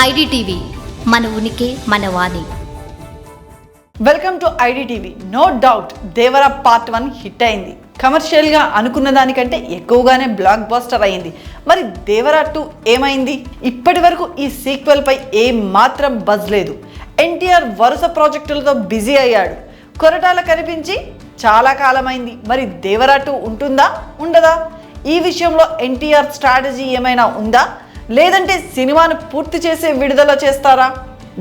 IDTV మన ఉనికి మన వాణి. Welcome to IDTV. No doubt Devara part one hit అయింది. కమర్షియల్గా అనుకున్న దానికంటే ఎక్కువగానే బ్లాక్ బాస్టర్ అయింది. మరి దేవరా టూ ఏమైంది? ఇప్పటి వరకు ఈ సీక్వెల్పై ఏం మాత్రం బజ్ లేదు. ఎన్టీఆర్ వరుస ప్రాజెక్టులతో బిజీ అయ్యాడు. కొరటాల కనిపించి చాలా కాలమైంది. మరి దేవరా టూ ఉంటుందా? ఉండదా? ఈ విషయంలో ఎన్టీఆర్ స్ట్రాటజీ ఏమైనా ఉందా? లేదంటే సినిమాను పూర్తి చేసే విడుదల చేస్తారా?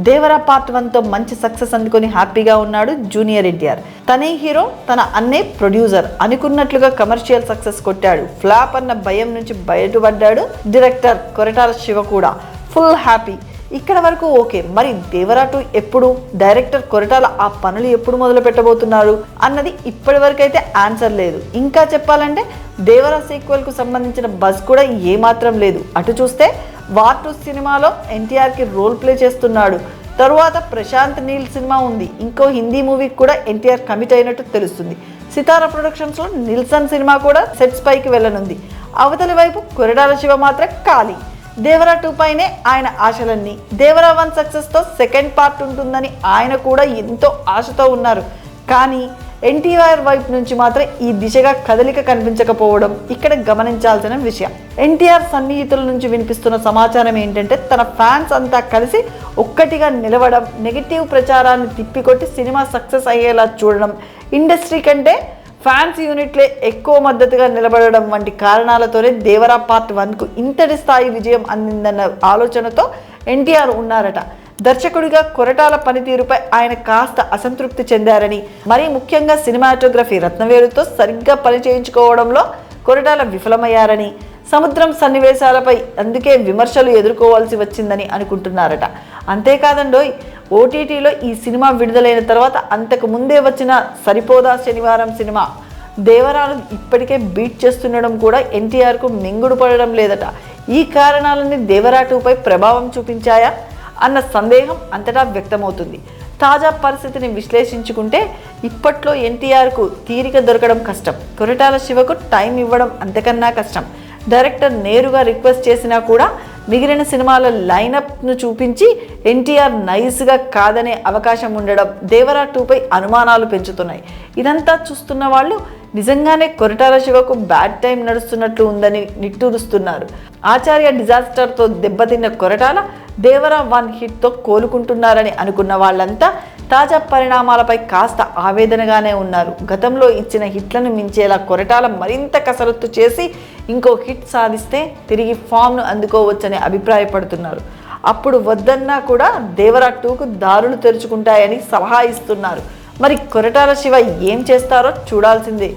దేవరా పార్ట్ వన్తో మంచి సక్సెస్ అందుకొని హ్యాపీగా ఉన్నాడు జూనియర్ ఎన్టీఆర్. తనే హీరో తన అన్నే ప్రొడ్యూసర్ అనుకున్నట్లుగా కమర్షియల్ సక్సెస్ కొట్టాడు. ఫ్లాప్ అన్న భయం నుంచి బయటపడ్డాడు డైరెక్టర్ కొరటాల శివ కూడా. Full happy. ఇక్కడ వరకు ఓకే మరి దేవరాటు ఎప్పుడు? డైరెక్టర్ కొరటాల ఆ పనులు ఎప్పుడు మొదలు పెట్టబోతున్నారు? అన్నది ఇప్పటి వరకు అయితే ఆన్సర్ లేదు. ఇంకా చెప్పాలంటే దేవరా సీక్వెల్కు సంబంధించిన బస్ కూడా ఏమాత్రం లేదు. అటు చూస్తే వార్ టూ సినిమాలో ఎన్టీఆర్కి రోల్ ప్లే చేస్తున్నాడు. తరువాత ప్రశాంత్ నీల్ సినిమా ఉంది. ఇంకో హిందీ మూవీకి కూడా ఎన్టీఆర్ కమిట్ అయినట్టు తెలుస్తుంది. సితారా ప్రొడక్షన్స్లో నిల్సన్ సినిమా కూడా సెట్స్ పైకి వెళ్ళనుంది. అవతలి వైపు కొరడాల శివ మాత్రం ఖాళీ. దేవరా టూ పైనే ఆయన ఆశలన్నీ. దేవరా వన్ సక్సెస్తో సెకండ్ పార్ట్ ఉంటుందని ఆయన కూడా ఎంతో ఆశతో ఉన్నారు. కానీ ఎన్టీఆర్ వైపు నుంచి మాత్రం ఈ దిశగా కదలిక కనిపించకపోవడం ఇక్కడ గమనించాల్సిన విషయం. ఎన్టీఆర్ సన్నిహితుల నుంచి వినిపిస్తున్న సమాచారం ఏంటంటే తన ఫ్యాన్స్ అంతా కలిసి ఒక్కటిగా నిలవడం నెగిటివ్ ప్రచారాన్ని తిప్పికొట్టి సినిమా సక్సెస్ అయ్యేలా చూడడం. ఇండస్ట్రీ కంటే ఫ్యాన్స్ యూనిట్లే ఎక్కువ మద్దతుగా నిలబడడం వంటి కారణాలతోనే దేవరా పార్ట్ వన్కు ఇంతటి స్థాయి విజయం అందిందన్న ఆలోచనతో ఎన్టీఆర్ ఉన్నారట. దర్శకుడిగా కొరటాల పనితీరుపై ఆయన కాస్త అసంతృప్తి చెందారని మరీ ముఖ్యంగా సినిమాటోగ్రఫీ రత్నవేలుతో సరిగ్గా పని చేయించుకోవడంలో కొరటాల విఫలమయ్యారని సముద్రం సన్నివేశాలపై అందుకే విమర్శలు ఎదుర్కోవాల్సి వచ్చిందని అనుకుంటున్నారట. అంతేకాదండోయ్ ఓటీటీలో ఈ సినిమా విడుదలైన తర్వాత అంతకు ముందే వచ్చిన సరిపోదా శనివారం సినిమా. దేవరాలు ఇప్పటికే బీట్ చేస్తుండడం కూడా ఎన్టీఆర్కు మింగుడు పడడం లేదట. ఈ కారణాలన్నీ దేవరా టూపై ప్రభావం చూపించాయా? అన్న సందేహం అంతటా వ్యక్తమవుతుంది. తాజా పరిస్థితిని విశ్లేషించుకుంటే ఇప్పట్లో ఎన్టీఆర్కు తీరిక దొరకడం కష్టం. కొరటాల శివకు టైం ఇవ్వడం అంతకన్నా కష్టం. డైరెక్టర్ నేరుగా రిక్వెస్ట్ చేసినా కూడా మిగిలిన సినిమాల లైనప్ను చూపించి ఎన్టీఆర్ నైస్గా కాదనే అవకాశం ఉండడం దేవరా టూపై అనుమానాలు పెంచుతున్నాయి. ఇదంతా చూస్తున్న వాళ్ళు నిజంగానే కొరటాల శివకు బ్యాడ్ టైం నడుస్తున్నట్లు ఉందని నిట్టూరుస్తున్నారు. ఆచార్య డిజాస్టర్తో దెబ్బతిన్న కొరటాల దేవరా వన్ హిట్తో కోలుకుంటున్నారని అనుకున్న వాళ్ళంతా తాజా పరిణామాలపై కాస్త ఆవేదనగానే ఉన్నారు. గతంలో ఇచ్చిన హిట్లను మించేలా కొరటాల మరింత కసరత్తు చేసి ఇంకో హిట్ సాధిస్తే తిరిగి ఫామ్ను అందుకోవచ్చని అభిప్రాయపడుతున్నారు. అప్పుడు వద్దన్నా కూడా దేవరా టూకు దారులు తెరుచుకుంటాయని సలహా ఇస్తున్నారు. మరి కొరటాల శివ ఏం చేస్తారో చూడాల్సిందే.